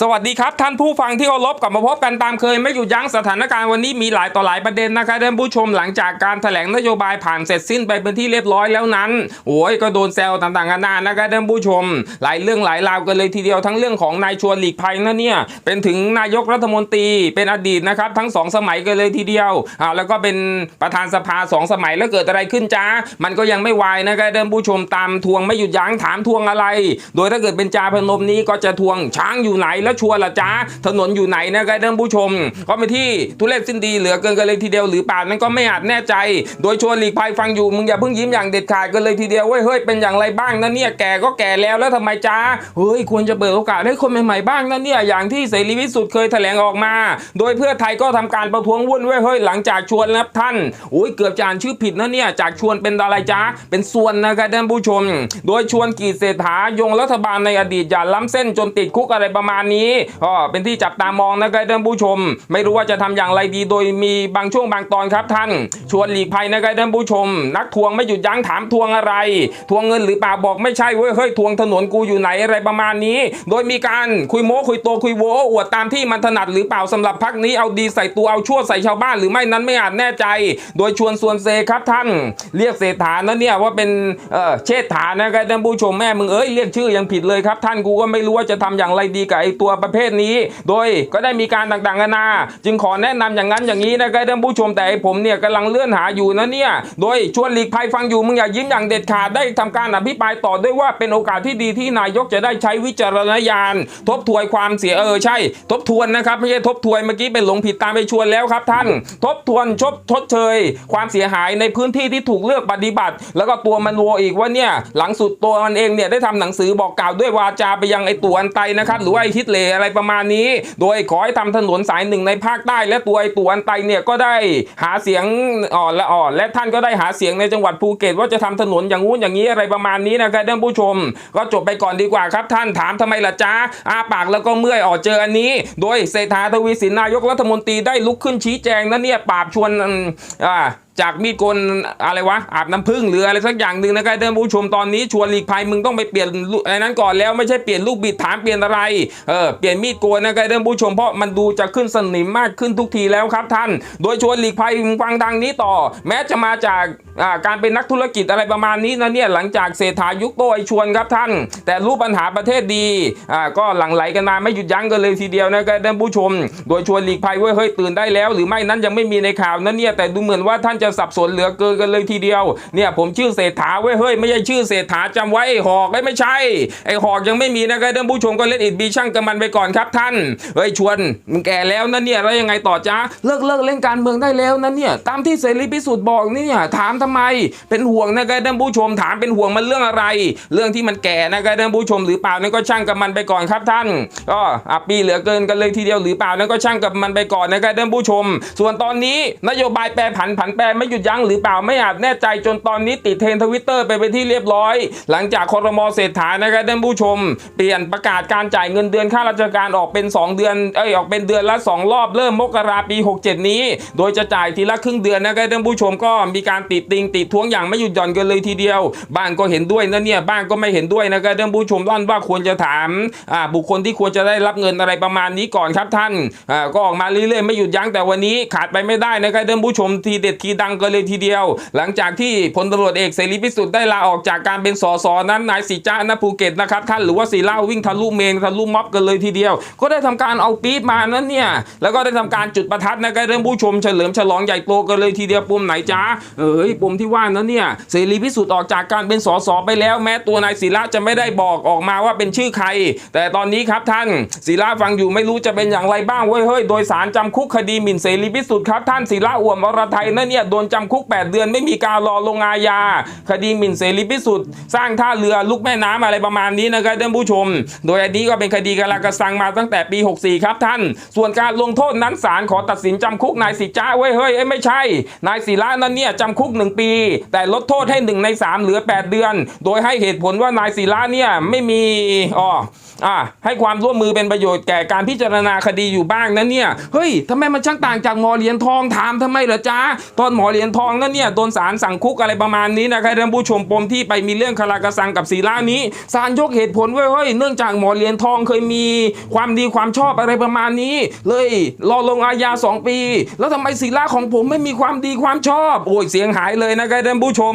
สวัสดีครับ ท่านผู้ฟังที่เคารพกลับมาพบกันตามเคย ไม่หยุดยั้งสถานการณ์วันนี้มีหลายต่อหลายประเด็นนะครับท่านผู้ชมหลังจากการแถลงนโยบายผ่านเสร็จสิ้นไปเป็นที่เรียบร้อยแล้วนั้นโอ้ยก็โดนแซวต่างๆนานานะครับท่านผู้ชม หลายเรื่องหลายราวกันเลยทีเดียวทั้งเรื่องของนายชวนหลีกภัยนะเนี่ยเป็นถึงนายกรัฐมนตรีเป็นอดีตนะครับทั้งสองสมัยกันเลยทีเดียวอ่าแล้วก็เป็นประธานสภาสองสมัยแล้วเกิดอะไรขึ้นจ้ามันก็ยังไม่วายนะครับท่านผู้ชมตามทวงไม่หยุดยั้งถามทวงอะไร โดยถ้าเกิดเป็นจาพนมนี้ก็จะทวงช้างอยู่ไหนแล้วชัวร์ละจ้าถนนอยู่ไหนนะครับท่านผู้ชม ก็เป็นที่ทุเรศสิ้นดีเหลือเกินกันเลยทีเดียวหรือเปล่านั้นก็ไม่อาจแน่ใจ โดยชวนหลีกภัยฟังอยู่มึงอย่าเพิ่งยิ้มอย่างเด็ดขาดกันเลยทีเดียวเว้ยเฮ้ยเป็นอย่างไรบ้างนะเนี่ยแก่ก็แก่แล้วแล้วทำไมจ้าเฮ้ยควรจะเปิดโอกาสให้คนใหม่ๆบ้างนะเนี่ยอย่างที่เสรีพิสุทธิ์เคยแถลงออกมา โดยเพื่อไทยก็ทำการประท้วงวุ่นเว้ยเฮ้ยหลังจากชวนนะครับท่านอุ้ยเกือบจะอ่านชื่อผิดนะเนี่ยจากชวนเป็นอะไรจ้าเป็นส่วนนะครับท่านผู้ชม โดยชวนกีดเศรษฐายงรัฐบาลในอดีตอย่าล้ำเส้นจนติดคุกอะไรประมาณนี้ก็เป็นที่จับตามองนะครับท่านผู้ชม ไม่รู้ว่าจะทำอย่างไรดีโดยมีบางช่วงบางตอนครับท่าน ชวนหลีกภัยนะครับท่านผู้ชม นักทวงไม่หยุดยั้งถามทวงอะไร ทวงเงินหรือเปล่าบอกไม่ใช่เว้ยเฮ้ยทวงถนนกูอยู่ไหนอะไรประมาณนี้ โดยมีการคุยโม้คุยโตคุยโวอวดตามที่มันถนัดหรือเปล่าสำหรับพักนี้เอาดีใส่ตัวเอาชั่วใส่ชาวบ้านหรือไม่นั้นไม่อาจแน่ใจ โดยชวนส่วนเซครับท่าน เรียกเศรษฐานะเนี่ยว่าเป็นเออเชษฐานะครับท่านผู้ชมแม่มึงเอ้ยเรียกชื่อยังผิดเลยครับท่านกูก็ไม่รู้ว่าจะทำอย่างไรดีกับไอ้ตัวัวประเภทนี้ โดยก็ได้มีการต่างๆนานา จึงขอแนะนำอย่างนั้นอย่างนี้นะครับท่านผู้ชมแต่ผมเนี่ยกำลังเลื่อนหาอยู่นะเนี่ย โดยชวนหลีกภัยฟังอยู่มึงอย่ายิ้มอย่างเด็ดขาดได้ทำการอภิปรายต่อด้วยว่าเป็นโอกาสที่ดีที่นายกจะได้ใช้วิจารณญาณ ทบทวนความเสียเออใช่ ทบทวนนะครับไม่ใช่ทบทวนเมื่อกี้เป็นหลงผิดตามไปชวนแล้วครับท่าน ทบทวนชดชดเชย ความเสียหายในพื้นที่ที่ถูกเลือกปฏิบัติ แล้วก็ตัวมันโวอีกว่าเนี่ยหลังสุดตัวมันเองเนี่ยได้ทำหนังสือบอกกล่าวด้วยวาจาไปยังไอตัวอันไตนะครับหรือว่าไอฮิตเลอะไรประมาณนี้ โดยขอให้ทำถนนสายหนึ่งในภาคใต้และตัวไอตัวอันไตเนี่ยก็ได้หาเสียงอ่อนและอ่อนและท่านก็ได้หาเสียงในจังหวัดภูเก็ตว่าจะทำถนนอย่างงู้นอย่างนี้อะไรประมาณนี้นะครับท่านผู้ชม ก็จบไปก่อนดีกว่าครับท่านถามทำไมล่ะจ้าอาปากแล้วก็เมื่อยออกเจออันนี้ โดยเศรษฐาทวีสินนายกรัฐมนตรีได้ลุกขึ้นชี้แจงนะเนี่ยปราบชวนอ่าจากมีดโกนอะไรวะอาบน้ำผึ้งหรืออะไรสักอย่างหนึ่งนะครับท่านผู้ชมตอนนี้ชวนหลีกภัยมึงต้องไปเปลี่ยนอะไรนั้นก่อนแล้วไม่ใช่เปลี่ยนลูกบิดถามเปลี่ยนอะไรเออเปลี่ยนมีดโกนนะครับท่านผู้ชมเพราะมันดูจะขึ้นสนิมมากขึ้นทุกทีแล้วครับท่าน โดยชวนหลีกภัยฟังดังนี้ต่อ แม้จะมาจาก การเป็นนักธุรกิจอะไรประมาณนี้นะเนี่ยหลังจากเศรษฐายุคโตไอชวนครับท่าน แต่รู้ปัญหาประเทศดีก็หลั่งไหลกันมาไม่หยุดยั้งกันเลยทีเดียวนะครับท่านผู้ชม โดยชวนหลีกภัยว้ยเฮ้ยตื่นได้แล้ว หรือไม่นั้นยังไม่มีในข่าวนะเนี่ยแต่ดูเหมือนว่าท่านจะสับสนเหลือเกินกันเลยทีเดียวเนี่ยผมชื่อเศรษฐาเว้ยเฮ้ยไม่ใช่ชื่อเศรษฐาจำไว้ไอหอกได้ไม่ใช่ไอหอกยังไม่มีนะครับท่านผู้ชมก็เล่นอิดบีช่างกับมันไปก่อนครับท่านเฮ้ยชวนมึงแก่แล้วนะเนี่ยแล้วยังไงต่อจ้าเลิกเลิกเล่นการเมืองได้แล้วนะเนี่ยตามที่เสรีพิสุทธิ์บอกนี่เนี่ยถามทำไม เป็นห่วงนะครับท่านผู้ชมถามเป็นห่วงมันเรื่องอะไร เรื่องที่มันแก่นะครับท่านผู้ชมหรือเปล่านั่นก็ช่างกับมันไปก่อนครับท่าน ก็อปีเหลือเกินกันเลยทีเดียวหรือเปล่านั่นก็ช่างกับมันไปก่อนนะครับท่านผู้ชม ส่วนตอนนี้นโยบายแปรผันผันแปรไม่หยุดยั้งหรือเปล่าไม่อาจแน่ใจจนตอนนี้ติดเทรนทวิตเตอร์ไปเป็นที่เรียบร้อย หลังจากคอรมอเศรษฐานะครับท่านผู้ชม เปลี่ยนประกาศการจ่ายเงินเดือนค่าราชการออกเป็น 2 เดือนเอ้ยออกเป็นเดือนละ 2 รอบเริ่มมกราปี 67 นี้ โดยจะจ่ายทีละครึ่งเดือนนะครับท่านผู้ชมก็มีการติดติงติดท้วงอย่างไม่หยุดหย่อนกันเลยทีเดียว บ้างก็เห็นด้วยนะเนี่ยบ้างก็ไม่เห็นด้วยนะครับท่านผู้ชมร่อนว่าควรจะถามบุคคลที่ควรจะได้รับเงินอะไรประมาณนี้ก่อนครับท่านก็ออกมาเรื่อยๆไม่หยุดยั้งแต่วันนี้ขาดไปไม่ได้นะครับท่านผู้ชมทีเด็ดทีดังกันเลยทีเดียว หลังจากที่พลตำรวจเอกเสรีพิสุทธิ์ได้ลาออกจากการเป็นสสนั้นนายสิจ้าณภูเก็ตนะครับท่านหรือว่าสีเล่าวิ่งทะลุเมนทะลุม็อบกันเลยทีเดียว ก็ได้ทำการเอาปี๊บมานั้นเนี่ยแล้วก็ได้ทำการจุดประทัดนะครับท่านผู้ชมเฉลิมฉลองใหญ่โตกันเลยทีเดียวปุ่มไหนจ้าเอ้ยปมที่ว่านั้นเนี่ยเสรีพิสุทธิ์ออกจากการเป็นสสไปแล้วแม้ตัวนายศิระจะไม่ได้บอกออกมาว่าเป็นชื่อใคร แต่ตอนนี้ครับท่านศิระฟังอยู่ไม่รู้จะเป็นอย่างไรบ้างเว้ยเฮ้ยโดยสารจำคุกคดีหมิ่นเสรีพิสุทธิ์ครับท่านศิระอ่วมวรไทยนั่นเนี่ยโดนจำคุก 8 เดือนไม่มีการรอลงอาญาคดีหมิ่นเสรีพิสุทธิ์สร้างท่าเรือลุกแม่น้ำอะไรประมาณนี้นะครับท่านผู้ชม โดยอันนี้ก็เป็นคดีกาลากระสังมาตั้งแต่ปี 64 ครับท่าน ส่วนการลงโทษนั้นศาลขอตัดสินจำคุกนายสิจ้าเว้ยเฮ้ยเอ้ไม่ใช่ นายศิระนั้นเนี่ยจำคุก1 1 ปี แต่ลดโทษให้ 1 ใน 3 เหลือ 8 เดือน โดยให้เหตุผลว่านายศิระเนี่ยไม่มีอ๋ออ่าให้ความร่วมมือเป็นประโยชน์แก่การพิจารณาคดีอยู่บ้างนะเนี่ยเฮ้ยทำไมมันช่างต่างจากหมอเหรียญทองถามทำไมเหรอจ๊ะตอนหมอเหรียญทองนั่นเนี่ยโดนศาลสั่งคุกอะไรประมาณนี้นะครับท่านผู้ชมปมที่ไปมีเรื่องคารากระสังกับศิระนี้ศาลยกเหตุผลไว้เฮ้ยเนื่องจากหมอเหรียญทองเคยมีความดีความชอบอะไรประมาณนี้ เลยรอลงอาญาสองปี แล้วทำไมศิระของผมไม่มีความดีความชอบ โอ้ยเสียงหายเลยยนะครับท่านผู้ชม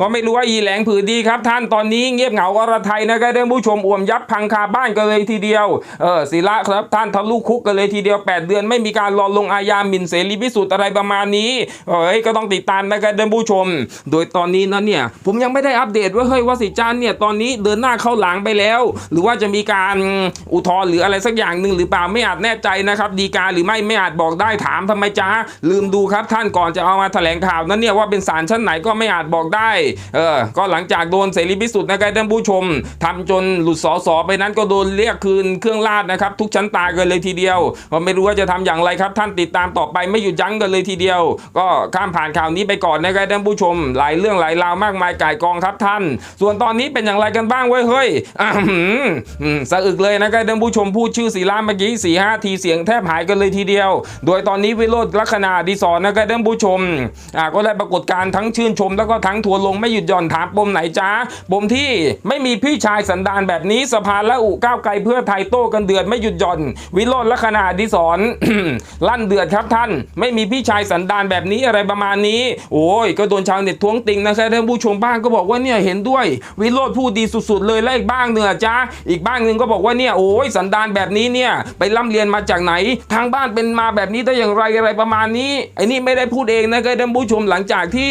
ก็ไม่รู้ว่าอีแหลงผือดีครับ ท่านตอนนี้เงียบเหงาอรไทยนะครับท่านผู้ชมอ่วมยับพังคาบ้านกันเลยทีเดียวเออศิระครับท่านทะลุคุกกันเลยทีเดียว 8 เดือนไม่มีการรอลงอาญาหมิ่นเสรีพิสุทธิ์อะไรประมาณนี้เอ้ยก็ต้องติดตามนะครับท่านผู้ชม โดยตอนนี้นะเนี่ยผมยังไม่ได้อัปเดตว่าเฮ้ยว่าสิจันเนี่ยตอนนี้เดินหน้าเข้าหลังไปแล้ว หรือว่าจะมีการอุทธรณ์หรืออะไรสักอย่างหนึ่งหรือเปล่าไม่อาจแน่ใจนะครับดีกาหรือไม่ไม่อาจบอกได้ถามทำไมจ้าลืมดูครับท่านก่อนจะเอามาแถลงข่าวนั้นเนี่ยว่าเป็นศาลชั้นไหนก็ไม่อาจบอกได้ เออ ก็หลังจากโดนเสรีพิสุทธิ์นะครับท่านผู้ชมทำจนหลุดสอสอไปนั้นก็โดนเรียกคืนเครื่องราชนะครับ ทุกชั้นตากันเลยทีเดียวก็ไม่รู้ว่าจะทำอย่างไรครับ ท่านติดตามต่อไปไม่หยุดยั้งกันเลยทีเดียว ก็ข้ามผ่านข่าวนี้ไปก่อนนะครับท่านผู้ชม หลายเรื่องหลายราวมากมายก่ายกองครับท่าน ส่วนตอนนี้เป็นอย่างไรกันบ้างเว้ยเฮ้ยสะอึกเลยนะครับท่านผู้ชมพูดชื่อศิลาเมื่อกี้สี่ห้าทีเสียงแทบหายกันเลยทีเดียว โดยตอนนี้วิโรจน์ลักษณะดีสอนนะครับท่านผู้ชมก็ได้ปรากฏการทั้งชื่นชมแล้วก็ทั้งทัวร์ลงไม่หยุดหย่อนถามปมไหนจ้าปมที่ไม่มีพี่ชายสันดานแบบนี้สภาและอุก้าวไกลเพื่อไทยโต้กันเดือดไม่หยุดหย่อน วิโรจน์ลักษณะดีสอนลั่นเดือดครับท่าน ไม่มีพี่ชายสันดานแบบนี้อะไรประมาณนี้ โอ้ยก็โดนชาวเน็ตท้วงติงนะครับท่านผู้ชมบ้างก็บอกว่าเนี่ยเห็นด้วย วิโรจน์พูดดีสุดๆ เลยและอีกบ้างเนือจ้าอีกบ้างหนึ่งก็บอกว่าเนี่ยโอ้ยสันดานแบบนี้เนี่ยไปร่ำเรียนมาจากไหน ทางบ้านเป็นมาแบบนี้ได้อย่างไรอะไรประมาณนี้ไอ้นี่ไม่ได้พูดเองนะครับท่านผู้ชมหลังจากที่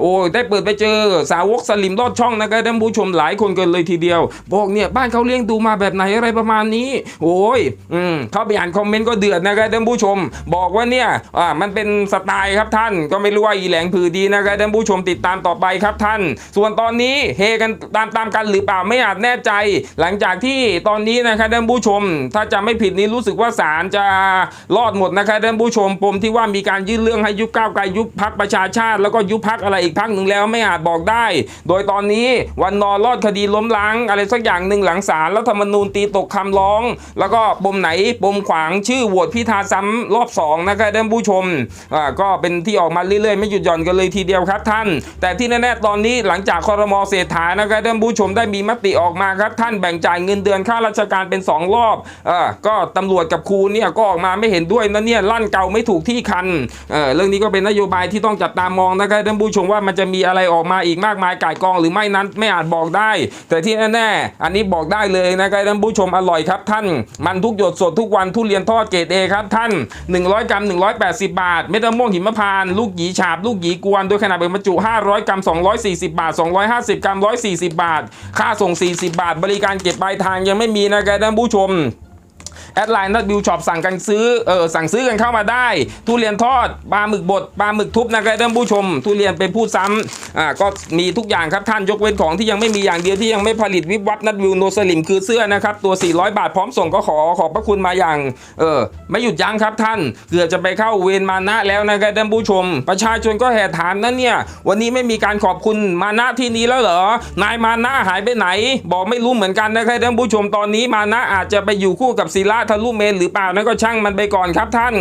โอ้ยได้เปิดไปเจอสาวกสลิมลอดช่องนะครับท่านผู้ชมหลายคนกันเลยทีเดียว บอกเนี่ยบ้านเขาเลี้ยงดูมาแบบไหนอะไรประมาณนี้ โอ้ยอืมเขาไปอ่านคอมเมนต์ก็เดือดนะครับท่านผู้ชม บอกว่าเนี่ยอ่ามันเป็นสไตล์ครับท่านก็ไม่รู้ว่าอีแหลงผือดีนะครับท่านผู้ชมติดตามต่อไปครับท่าน ส่วนตอนนี้เฮกันตามตามกันหรือเปล่าไม่อาจแน่ใจ หลังจากที่ตอนนี้นะครับท่านผู้ชม ถ้าจะไม่ผิดนี้รู้สึกว่าศาลจะรอดหมดนะครับท่านผู้ชมปมที่ว่ามีการยื่นเรื่องให้ยุบก้าวไกลยุบพักประชาชาติแล้วก็ยุบพักอะไรอีกพักหนึ่งแล้วไม่อาจบอกได้ โดยตอนนี้วันนอรอดคดีล้มล้างอะไรสักอย่างหนึ่งหลังศาลรัฐธรรมนูญตีตกคำร้อง แล้วก็ปมไหนปมขวางชื่อโหวตพิธาซ้ำรอบสองนะครับท่านผู้ชมอ่าก็เป็นที่ออกมาเรื่อยๆ ไม่หยุดหย่อนกันเลยทีเดียวครับท่าน แต่ที่แน่ๆตอนนี้หลังจากคอรมอเศรษฐานะครับท่านผู้ชมได้มีมติออกมาครับท่านแบ่งจ่ายเงินเดือนค่าราชการเป็น 2 รอบเออก็ตำรวจกับครูเนี่ยก็ออกมาไม่เห็นด้วยนะเนี่ยลั่นเก่าไม่ถูกที่คันเออเรื่องนี้ก็เป็นนโยบายที่ต้องจับตามองนะครับท่านผู้ชมว่ามันจะมีอะไรออกมาอีกมากมายก่ายกองหรือไม่นั้นไม่อาจบอกได้ แต่ที่แน่ๆอันนี้บอกได้เลยนะครับท่านผู้ชมอร่อยครับท่าน มันทุกหยดสดทุกวันทุเรียนทอดเกรดเอครับท่าน 100 กรัม 180 บาท เม็ดมะม่วงหิมพานต์ลูกหยีฉาบ ลูกหยีกวน โดยขนาดเป็นบรรจุ 500 กรัม 240 บาท 250 กรัม 140 บาท ค่าส่ง 40 บาท บริการเก็บปลายทางยังไม่มีนะครับท่านผู้ชม ดไลน์นัดบิวช็อปสั่งกันซื้อเออสั่งซื้อกันเข้ามาได้ ทุเรียนทอดปลาหมึกบดปลาหมึกทุบนะครับท่านผู้ชม ทุเรียนเป็นผู้ซ้ำอ่าก็มีทุกอย่างครับท่านยกเว้นของที่ยังไม่มีอย่างเดียวที่ยังไม่ผลิตวิบวับนัดวิวโนสลิมคือเสื้อนะครับตัว 400 บาทพร้อมส่งก็ขอขอบพระคุณมาอย่างเออไม่หยุดยั้งครับท่าน เกือบจะไปเข้าเวรมานะแล้วนะครับท่านผู้ชม ประชาชนก็แห่ถามนั่นเนี่ยวันนี้ไม่มีการขอบคุณมานะที่นี้แล้วเหรอนายมานะหายไปไหน บอกไม่รู้เหมือนกันนะครับท่านผู้ชมตอนนี้มานะอาจจะไปอยู่คู่กับศิลาทะลุเมนหรือเปล่านั่นก็ช่างมันไปก่อนครับท่าน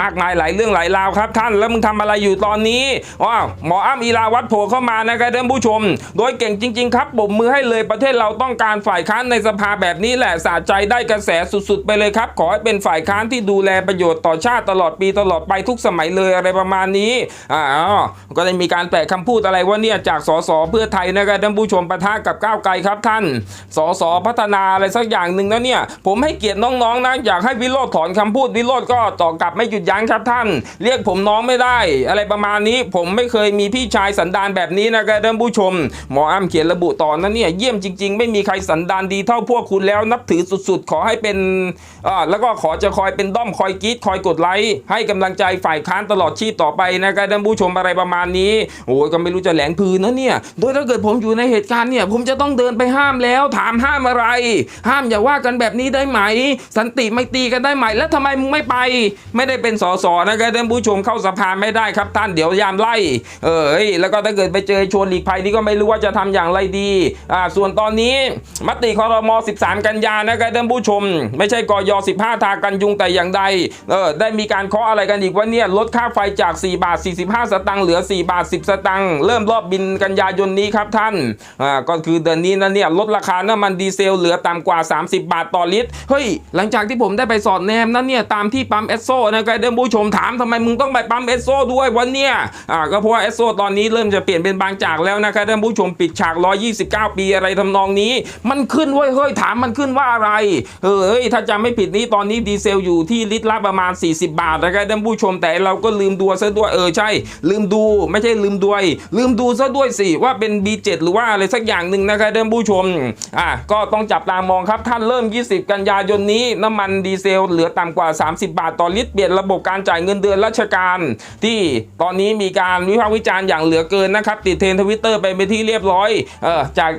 มากมายหลายเรื่องหลายราวครับท่าน แล้วมึงทำอะไรอยู่ตอนนี้ว้าวหมออ้ำอีลาวัดโผล่เข้ามานะครับท่านผู้ชม โดยเก่งจริง ๆ ครับปมมือให้เลยประเทศเราต้องการฝ่ายค้านในสภาแบบนี้แหละสะใจได้กระแสสุดๆ ไปเลยครับ ขอให้เป็นฝ่ายค้านที่ดูแลประโยชน์ต่อชาติตลอดปีตลอดไปทุกสมัยเลยอะไรประมาณนี้อ่าก็ได้มีการแปะคำพูดอะไรว่าเนี่ยจากสสเพื่อไทยนะครับท่านผู้ชมปะทะกับก้าวไกลครับท่านสสพัฒนาอะไรสักอย่างหนึ่งนะเนี่ยผมให้เกียรติน้องๆนะ อยากให้วิโรธถอนคำพูดวิโรธก็ตอบกลับไม่หยุดยั้งครับท่าน เรียกผมน้องไม่ได้ อะไรประมาณนี้ผมไม่เคยมีพี่ชายสันดานแบบนี้นะครับท่านผู้ชม หมออ้ำเขียนระบุต่อนะเนี่ยเยี่ยมจริง ๆ ไม่มีใครสันดานดีเท่าพวกคุณแล้วนับถือสุดๆ ขอให้เป็นอ่าแล้วก็ขอจะคอยเป็นด้อมคอยกีดคอยกดไลค์ให้กำลังใจฝ่ายค้านตลอดชีพต่อไปนะครับท่านผู้ชมอะไรประมาณนี้โอ้ยก็ไม่รู้จะแหลงพืนนะเนี่ยโดยถ้าเกิดผมอยู่ในเหตุการณ์เนี่ยผมจะต้องเดินไปห้ามแล้วถามห้ามอะไร ห้ามอย่าว่ากันแบบนี้ได้ไหมสันนติไม่ตีกันได้ไหมแล้วทำไมมึงไม่ไป ไม่ได้เป็นสสนะครับท่านผู้ชมเข้าสภาไม่ได้ครับท่านเดี๋ยวยามไล่ เออแล้วก็ถ้าเกิดไปเจอชวนหลีกภัยนี่ก็ไม่รู้ว่าจะทำอย่างไรดีอ่าส่วนตอนนี้มติคอรม13 กันยานะครับท่านผู้ชม ไม่ใช่กย15 ทากันยุงแต่อย่างใดเออได้มีการเคาะอะไรกันอีกว่าเนี่ยลดค่าไฟจาก 4 บาท 45 สตางค์เหลือ 4 บาท 10 สตางค์เริ่มรอบบินกันยายนนี้ครับท่านอ่าก็คือเดือนนี้นะเนี่ยลดราคาน้ำมันดีเซลเหลือต่ำกว่า 30 บาทต่อลิตรเฮ้ยหลังจากากที่ผมได้ไปสอดแนมนั้นเนี่ยตามที่ปั๊มเอสโซนะครับท่านผู้ชมถามทำไมมึงต้องไปปั๊มเอสโซด้วยวันเนี่ยอ่าก็เพราะว่าเอสโซตอนนี้เริ่มจะเปลี่ยนเป็นบางจากแล้วนะครับท่านผู้ชมปิดฉาก 129 ปีอะไรทำนองนี้ มันขึ้นเว้ยเฮ้ยถามมันขึ้นว่าอะไรเฮ้ยถ้าจำไม่ผิดนี้ตอนนี้ดีเซลอยู่ที่ลิตรละประมาณ 40 บาทนะครับท่านผู้ชมแต่เราก็ลืมดูซะด้วยเออใช่ ลืมดูไม่ใช่ลืมด้วย ลืมดูซะด้วยสิว่าเป็น B7 หรือว่าอะไรสักอย่างหนึ่งนะครับท่านผู้ชมอะก็ต้องจับตามองครับท่านเริ่ม 20 กันยายนนี้นน้ำมันดีเซล เหลือต่ำกว่า 30 บาทต่อลิตรเปลี่ยนระบบการจ่ายเงินเดือนราชการ ที่ตอนนี้มีการวิพากษ์วิจารณ์อย่างเหลือเกินนะครับ ติดเทรนทวิตเตอร์ไปเป็นที่เรียบร้อยเออจาก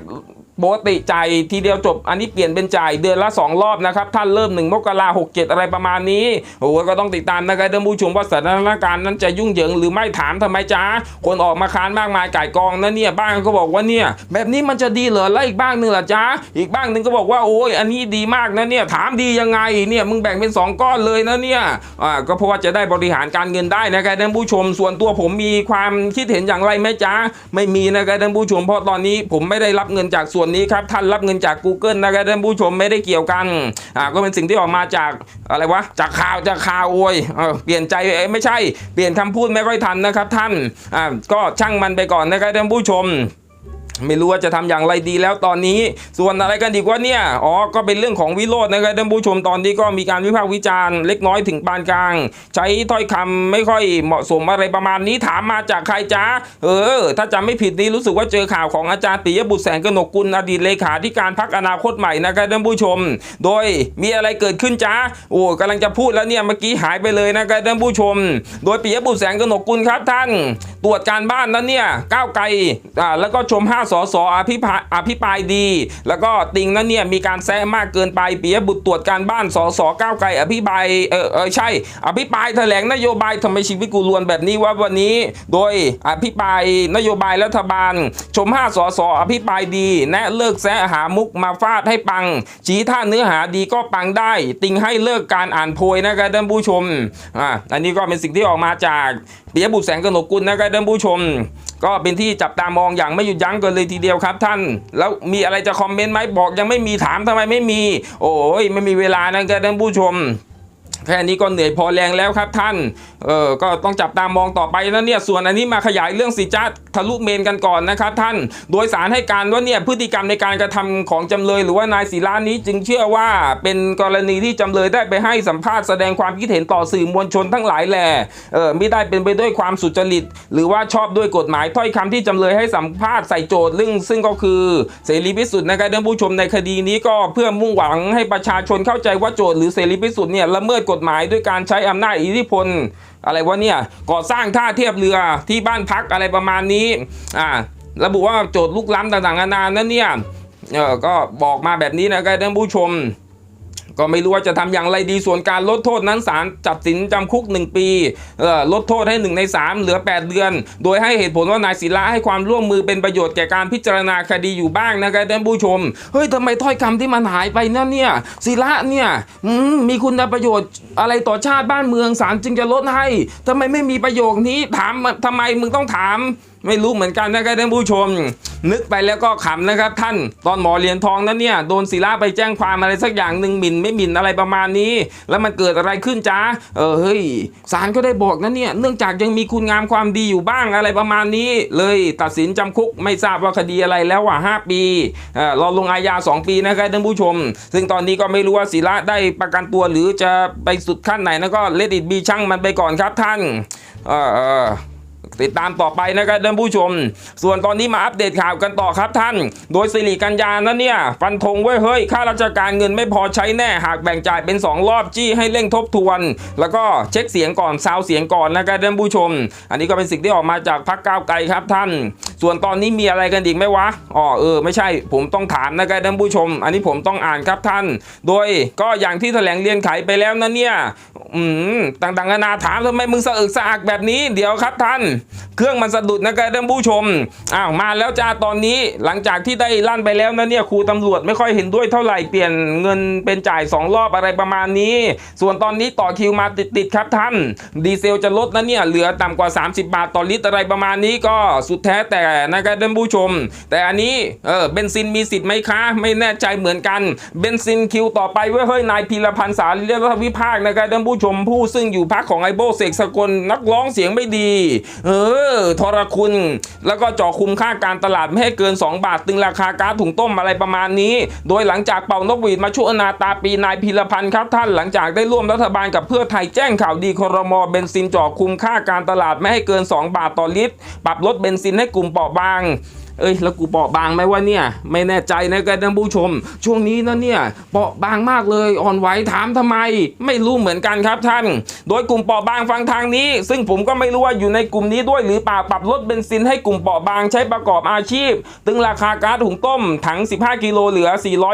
ปกติจ่ายทีเดียวจบอันนี้เปลี่ยนเป็นจ่ายเดือนละ 2 รอบนะครับ ท่านเริ่ม 1 มกราหกเจ็ดอะไรประมาณนี้โอ้ก็ต้องติดตามนะครับท่านผู้ชมว่าสถานการณ์นั้นจะยุ่งเหยิงหรือไม่ถามทำไมจ้าคนออกมาค้านมากมายก่ายกองนะเนี่ยบ้างก็บอกว่าเนี่ยแบบนี้มันจะดีเหรอแล้วอีกบ้างหนึ่งล่ะจ้าอีกบ้างหนึ่งก็บอกว่าโอ้ยอันนี้ดีมากนะเนี่ยถามดียังไงเนี่ยมึงแบ่งเป็น 2 ก้อนเลยนะเนี่ยอ่าก็เพราะว่าจะได้บริหารการเงินได้นะครับท่านผู้ชมส่วนตัวผมมีความคิดเห็นอย่างไรไหมจ้าไม่มีนะครับท่านผู้ชมเพราะตอนนี้ผมไม่ได้รับเงินจากส่วนนี้ครับท่านรับเงินจาก Google นะครับท่านผู้ชมไม่ได้เกี่ยวกันอ่าก็เป็นสิ่งที่ออกมาจากอะไรวะจากข่าวจากข่าวโวยเออเปลี่ยนใจเอ้ไม่ใช่เปลี่ยนคำพูดไม่ค่อยทันนะครับท่านอ่าก็ช่างมันไปก่อนนะครับท่านผู้ชม ไม่รู้ว่าจะทำอย่างไรดีแล้วตอนนี้ ส่วนอะไรกันดีกว่าเนี่ยอ๋อก็เป็นเรื่องของวิโรจน์นะครับท่านผู้ชมตอนนี้ก็มีการวิพากษ์วิจารณ์เล็กน้อยถึงปานกลาง ใช้ถ้อยคำไม่ค่อยเหมาะสมอะไรประมาณนี้ถามมาจากใครจ้าเออ ถ้าจำไม่ผิดนี้รู้สึกว่าเจอข่าวของอาจารย์ปิยบุตรแสงกนกกุลอดีตเลขาธิการพักอนาคตใหม่นะครับท่านผู้ชม โดยมีอะไรเกิดขึ้นจ้าโอ้กำลังจะพูดแล้วเนี่ยเมื่อกี้หายไปเลยนะครับท่านผู้ชม โดยปิยบุตรแสงกนกกุลครับท่าน ตรวจการบ้านนั้นเนี่ยก้าวไกลอ่าแล้วก็ชม5สสอภิปราอภิปรายดี แล้วก็ติงนั้นเนี่ยมีการแซะมากเกินไปปิยบุตรตรวจการบ้านสสก้าวไกลอภิปรายเออเออใช่ อภิปรายแถลงนโยบายทำไมชีวิตกูรวนแบบนี้ว่าวันนี้ โดยอภิปรายนโยบายรัฐบาล ชม5สสอภิปรายดี แนะเลิกแซะหามุกมาฟาดให้ปัง ชี้ท่าเนื้อหาดีก็ปังได้ ติงให้เลิกการอ่านโพยนะครับท่านผู้ชมอ่าอันนี้ก็เป็นสิ่งที่ออกมาจากปิยบุตรแสงกนกุลนะครับท่านผู้ชม ก็เป็นที่จับตามองอย่างไม่หยุดยั้งกันเลยทีเดียวครับท่าน แล้วมีอะไรจะคอมเมนต์ไหมบอกยังไม่มีถามทำไมไม่มี โอ้ยไม่มีเวลานะครับท่านผู้ชม แค่นี้ก็เหนื่อยพอแรงแล้วครับท่าน เออก็ต้องจับตามองต่อไปนะเนี่ย ส่วนอันนี้มาขยายเรื่องสิจ้าทะลุเมนกันก่อนนะครับท่าน โดยสารให้การว่าเนี่ยพฤติกรรมในการกระทำของจำเลย หรือว่านายศิลานี้จึงเชื่อว่าเป็นกรณีที่จำเลยได้ไปให้สัมภาษณ์แสดงความคิดเห็นต่อสื่อมวลชนทั้งหลายแหล่เออไม่ได้เป็นไปด้วยความสุจริต หรือว่าชอบด้วยกฎหมายถ้อยคำที่จำเลยให้สัมภาษณ์ใส่โจทย์เรื่องซึ่งก็คือเสรีพิสุทธิ์นะครับท่านผู้ชมในคดีนี้ก็เพื่อมุ่งหวังให้ประชาชนเข้าใจว่าโจทย์หรือเสรีพิสุทธิ์เนี่ยละเมิดกฎหมายด้วยการใช้อำนาจอิทธิพล อะไรวะเนี่ยก่อสร้างท่าเทียบเรือที่บ้านพักอะไรประมาณนี้อ่าระบุว่าโจทย์ลุกล้ำต่างๆนานานั้นเนี่ยเออก็บอกมาแบบนี้นะครับท่านผู้ชม ก็ไม่รู้ว่าจะทำอย่างไรดีส่วนการลดโทษนั้นศาลจัดสินจำคุก 1 ปีลดโทษให้ 1 ใน 3 เหลือ 8 เดือน โดยให้เหตุผลว่านายศิลาให้ความร่วมมือเป็นประโยชน์แก่การพิจารณาคดีอยู่บ้างนะครับท่านผู้ชมเฮ้ยทำไมถ้อยคำที่มันหายไปนั่นเนี่ยศิลาเนี่ยมมีคุณประโยชน์อะไรต่อชาติบ้านเมืองศาลจึงจะลดให้ทำไมไม่มีประโยคนี้ถามทำไมมึงต้องถาม ไม่รู้เหมือนกันนะครับท่านผู้ชม นึกไปแล้วก็ขำนะครับท่าน ตอนหมอเหรียญทองนั้นเนี่ยโดนศิลาไปแจ้งความอะไรสักอย่างหนึ่งหมิ่นไม่หมิ่นอะไรประมาณนี้ แล้วมันเกิดอะไรขึ้นจ้าเออเฮ้ยศาลก็ได้บอกนะเนี่ยเนื่องจากยังมีคุณงามความดีอยู่บ้างอะไรประมาณนี้ เลยตัดสินจำคุกไม่ทราบว่าคดีอะไรแล้วว่าห้าปีเออรอลงอาญาสองปีนะครับท่านผู้ชม ซึ่งตอนนี้ก็ไม่รู้ว่าศิลาได้ประกันตัวหรือจะไปสุดขั้นไหนนะก็เลดิตบีช่างมันไปก่อนครับท่านออเออ ติดตามต่อไปนะครับท่านผู้ชม ส่วนตอนนี้มาอัปเดตข่าวกันต่อครับท่าน โดยสิริกัญญานั้นเนี่ย ฟันธงไว้เฮ้ยข้าราชการเงินไม่พอใช้แน่หากแบ่งจ่ายเป็น 2 รอบจี้ให้เร่งทบทวน แล้วก็เช็คเสียงก่อนซาวเสียงก่อนนะครับท่านผู้ชม อันนี้ก็เป็นสิ่งที่ออกมาจากพรรคก้าวไกลครับท่าน ส่วนตอนนี้มีอะไรกันอีกไหมวะอ๋อเออไม่ใช่ผมต้องถามนะครับท่านผู้ชม อันนี้ผมต้องอ่านครับท่าน โดยก็อย่างที่แถลงเรียนไขไปแล้วนะเนี่ยอืมต่างๆนานาถามทำไมมึงสะอึกสะอักแบบนี้เดี๋ยวครับท่านเครื่องมันสะดุดนะครับท่านผู้ชมอ้าวมาแล้วจ้าตอนนี้หลังจากที่ได้ลั่นไปแล้วนะเนี่ยครูตำรวจไม่ค่อยเห็นด้วยเท่าไหร่เปลี่ยนเงินเป็นจ่ายสองรอบอะไรประมาณนี้ ส่วนตอนนี้ต่อคิวมาติดๆครับท่าน ดีเซลจะลดนะเนี่ยเหลือต่ำกว่า 30 บาทต่อลิตรอะไรประมาณนี้ก็สุดแท้แต่นะครับท่านผู้ชม แต่อันนี้เออเบนซินมีสิทธิ์ไหมคะไม่แน่ใจเหมือนกันเบนซินคิวต่อไปเว้ยเฮ้ยนายพีรพันธ์สารีรัฐวิภาคนะครับท่านผู้ชมผู้ซึ่งอยู่พักของไอโบเสกสกลนักร้องเสียงไม่ดีเเออทรคุณ แล้วก็จ่อคุมค่าการตลาดไม่ให้เกิน 2 บาท ตึงราคาก๊าซถุงต้มอะไรประมาณนี้ โดยหลังจากเป่านกหวีดมาช่วนาตาปีนายพีรพันธ์ครับท่านหลังจากได้ร่วมรัฐบาลกับเพื่อไทยแจ้งข่าวดีครมเบนซินจ่อคุมค่าการตลาดไม่ให้เกิน 2 บาทต่อลิตร ปรับลดเบนซินให้กลุ่มเปราะบาง เอ้ยแล้วกูเปราะบางไหมวะเนี่ย ไม่แน่ใจนะกันท่านผู้ชม ช่วงนี้นะเนี่ยเปราะบางมากเลยอ่อนไหวถามทำไม ไม่รู้เหมือนกันครับท่าน โดยกลุ่มเปราะบางฟังทางนี้ ซึ่งผมก็ไม่รู้ว่าอยู่ในกลุ่มนี้ด้วยหรือเปล่าปรับลดเบนซินให้กลุ่มเปราะบางใช้ประกอบอาชีพ ตึงราคาก๊าซถุงต้มถัง 15 กิโลเหลือ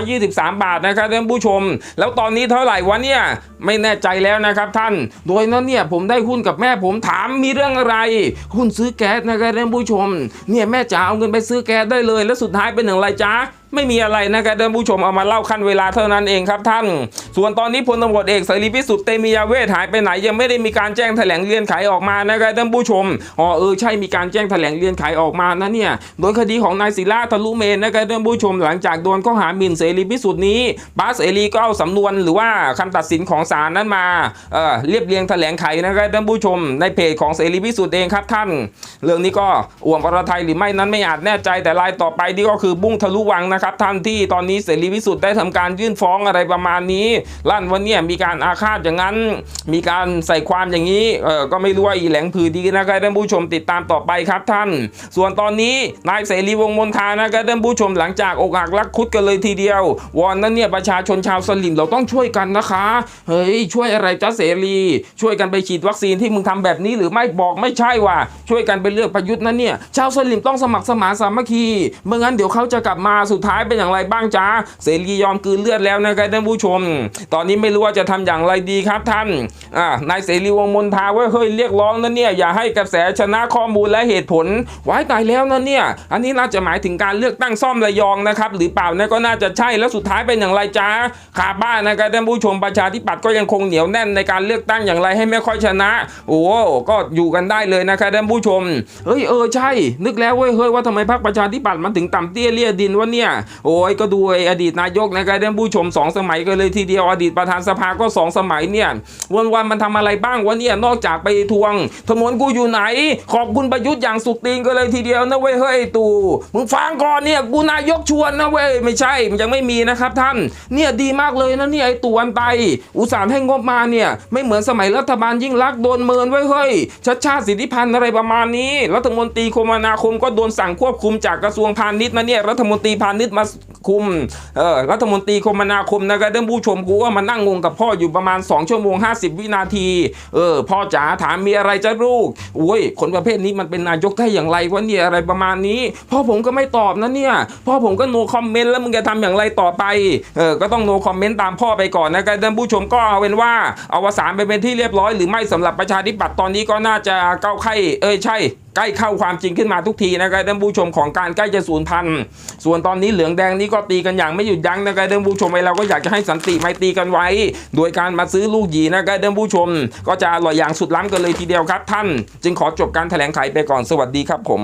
423 บาทนะครับท่านผู้ชม แล้วตอนนี้เท่าไหร่วะเนี่ยไม่แน่ใจแล้วนะครับท่าน โดยนั้นเนี่ยผมได้หุ้นกับแม่ผมถามมีเรื่องอะไร หุ้นซื้อแก๊สนะครับท่านผู้ชม เนี่ยแม่จ๋าเอาเงินไปซื้อคือแก๊สได้เลย แล้วสุดท้ายเป็นอย่างไรจ๊ะ ไม่มีอะไรนะครับท่านผู้ชมเอามาเล่าขั้นเวลาเท่านั้นเองครับท่าน ส่วนตอนนี้พลตำรวจเอกเสรีพิสุทธิ์เตมียาเวทหายไปไหนยังไม่ได้มีการแจ้งแถลงเรียนไขออกมานะครับท่านผู้ชมอ๋อเออใช่มีการแจ้งแถลงเรียนไขออกมานะเนี่ยโดยคดีของนายศิลาทะลุเมนนะครับท่านผู้ชมหลังจากโดนข้อหาหมิ่นเสรีพิสุทธิ์นี้บาสเสรีก็เอาสำนวนหรือว่าคำตัดสินของศาลนั้นมาเออเรียบเรียงแถลงไขนะครับท่านผู้ชม ในเพจของเสรีพิสุทธิ์เองครับท่าน เรื่องนี้ก็อ่วมอรไทยหรือไม่นั้นไม่อาจแน่ใจแต่รายต่อไปนี่ก็คือบุ้งทะลุวังนะครับท่านที่ตอนนี้เสรีพิสุทธิ์ได้ทำการยื่นฟ้องอะไรประมาณนี้ ลั่นวันเนี้ยมีการอาฆาตอย่างนั้น มีการใส่ความอย่างนี้เออก็ไม่รู้ว่าอีแหลงผือดีนะครับท่านผู้ชมติดตามต่อไปครับท่าน ส่วนตอนนี้นายเสรีวงมนทานะครับท่านผู้ชมหลังจากอกหักรักคุดกันเลยทีเดียว วอนนั้นเนี่ยประชาชนชาวสลิมเราต้องช่วยกันนะคะเฮ้ยช่วยอะไรจ้าเสรีช่วยกันไปฉีดวัคซีนที่มึงทำแบบนี้หรือไม่บอกไม่ใช่ว่าช่วยกันไปเลือกประยุทธ์นั้นเนี่ยชาวสลิมต้องสมัครสมานสามัคคีเมื่องั้นเดี๋ยวเขาจะกลับมาสุดท้ายเป็นอย่างไรบ้างจ้าเสรียอมกืนเลือดแล้วนะครับท่านผู้ชม ตอนนี้ไม่รู้ว่าจะทำอย่างไรดีครับท่านอ่านายเสรีวงมนทาเว่าเฮ้ยเรียกร้องนั้นเนี่ยอย่าให้กระแสชนะข้อมูลและเหตุผลไว้ตายแล้วนะเนี่ย อันนี้น่าจะหมายถึงการเลือกตั้งซ่อมระยองนะครับหรือเปล่านะก็น่าจะใช่แล้วสุดท้ายเป็นอย่างไรจ้าขาบ้านนะครับท่านผู้ชมประชาธิปัตย์ก็ยังคงเหนียวแน่นในการเลือกตั้งอย่างไรให้ไม่ค่อยชนะ โอ้ก็อยู่กันได้เลยนะครับท่านผู้ชมเฮ้ยเออใช่ นึกแล้วเว้ยเฮ้ยว่าทำไมพรรคประชาธิปัตย์มันถึงต่ำเตี้ยเลี่ยดินวะเนี่ยโอ้ยก็ดูไอ้อดีตนายกนะครับท่านผู้ชมสองสมัยกันเลยทีเดียวอดีตประธานสภาก็สองสมัยเนี่ยวันวันมันทำอะไรบ้างวะเนี่ยนอกจากไปทวงถนนกูอยู่ไหน ขอบคุณประยุทธ์อย่างสุดตีนก็เลยทีเดียวนะเว้ยเฮ้ยตู่มึงฟังก่อนเนี่ยกูนายกชวนนะเว้ยไม่ใช่มันยังไม่มีนะครับท่านเนี่ยดีมากเลยนะเนี่ยไอ้ตู่อันไป อุตส่าห์ให้งบมาเนี่ยไม่เหมือนสมัยรัฐบาลยิ่งรักโดนเมินไว้ยเฮ้ยชัดชาติสิทธิพันธ์อะไรประมาณนี้ รัฐมนตรีคมนาคมก็โดนสั่งควบคุมจากกระทรวงพาณิชย์นะเนี่ยรัฐมนตรีพาณิชย์มาคุมเออรัฐมนตรีคมนาคมนะครับท่านผู้ชมกูก็มานั่งงงกับพ่ออยู่ประมาณ 2 ชั่วโมง 50 วินาทีเออพ่อจ๋าถามมีอะไรจะลูกโอ้ยคนประเภทนี้มันเป็นนายกได้อย่างไรวะเนี่ยอะไรประมาณนี้ พ่อผมก็ไม่ตอบนะเนี่ยพ่อผมก็โนคอมเมนต์แล้วมึงจะทำอย่างไรต่อไปเออก็ต้องโนคอมเมนต์ตามพ่อไปก่อนนะครับท่านผู้ชมก็เอาเป็นว่าอวสานไปเป็นที่เรียบร้อยหรือไม่สำหรับประชาธิปัตย์ตอนนี้ก็น่าจะเก้าไข้เอ้ยใช่ ใกล้เข้าความจริงขึ้นมาทุกทีนะครับท่านผู้ชมของการใกล้จะสูญพันธุ์ส่วนตอนนี้เหลืองแดงนี่ก็ตีกันอย่างไม่หยุดยั้งนะครับท่านผู้ชมไว้เราก็อยากจะให้สันติไมตรีกันไว้ โดยการมาซื้อลูกหยีนะครับท่านผู้ชม ก็จะอร่อยอย่างสุดล้ำกันเลยทีเดียวครับ ท่าน จึงขอจบการแถลงไขไปก่อนสวัสดีครับผม